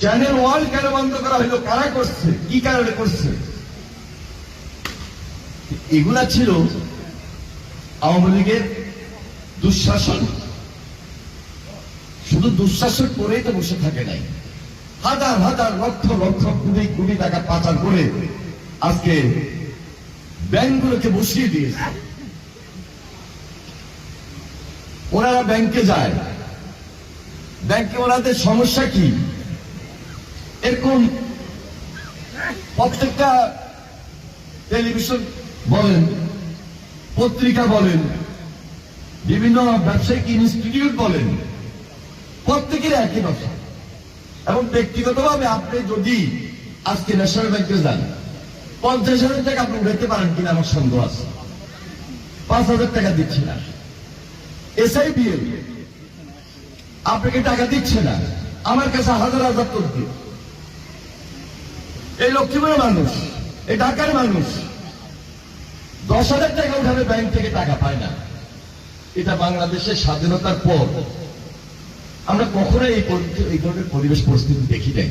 Channel one কেন বন্ধ করা হলো? কারা করছে? কি কারণে করছে? এগুলা ছিল আওয়ামী লীগের দুঃশাসন। শুধু দুঃশাসন করেই তো বসে থাকে নাই। হাজার হাজার লক্ষ লক্ষ কোটি কোটি টাকা পাচার করে আজকে ব্যাংকগুলোকে বসিয়ে দিয়েছে। ওনারা ব্যাংকে যায়। ব্যাংকে ওনাদের সমস্যা কি? এরকম প্রত্যেকটা টেলিভিশন বলেন, পত্রিকা বলেন, বিভিন্ন ব্যবসায়িক ইনস্টিটিউট বলেন প্রত্যেকের একই কথা এবং ব্যক্তিগতভাবে আপনি যদি আজকে ন্যাশনাল ব্যাংকে যান, পঞ্চাশ হাজার টাকা আপনি উঠাইতে পারেন কিনা আমার সন্দেহ আছে। পাঁচ হাজার টাকা দিচ্ছে না। এসআইবিএল আপনাকে টাকা দিচ্ছে না? আমার কাছে হাজার হাজার তথ্য। এই লক্ষ্মীপুরের মানুষ, এই ঢাকার মানুষ, দশ হাজার টাকা উঠাবে ব্যাংক থেকে টাকা পায় না। এটা বাংলাদেশের স্বাধীনতার পর। আমরা কখনো এই পরিবেশ পরিস্থিতি দেখি নাই।